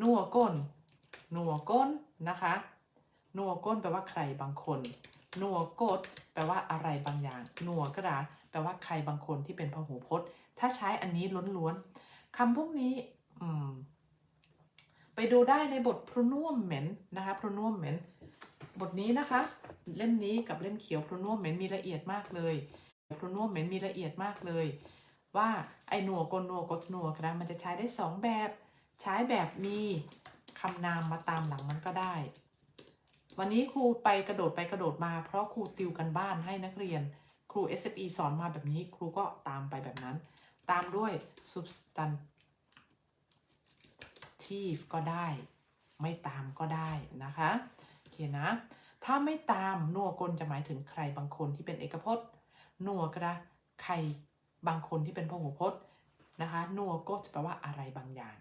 นัวก้นนัวก้นนะคะนัวก้นแปลว่าใครบางคนนัวกดแปลว่าอะไรบางอย่างนัวกระดาแปลว่าใครบางคนที่เป็นพหูพจน์ ถ้าใช้อันนี้ล้วนๆคำพวกนี้ไปดูได้ในบท pronomen นนะคะ pronomen บทนี้นะคะ เล่มนี้กับเล่มเขียว pronomen มีละเอียดมากเลย pronomen มีละเอียดมากเลย ว่าไอ้หนัวกนนัวกดนัวกระดามันจะใช้ได้สองแบบ ใช้แบบมีคำนามมาตามหลังมันก็ได้ วันนี้ครูไปกระโดดไปกระโดดมาเพราะครูติวกันบ้านให้นักเรียน ครู SFE สอนมาแบบนี้ครูก็ตามไปแบบนั้น ตามด้วย substantive ก็ได้ ไม่ตามก็ได้นะคะโอเคนะ ถ้าไม่ตามนัวกลจะหมายถึงใครบางคนที่เป็นเอกพจน์นัวกระใครบางคนที่เป็นพหูพจน์นะคะนัวก็จะแปลว่าอะไรบางอย่าง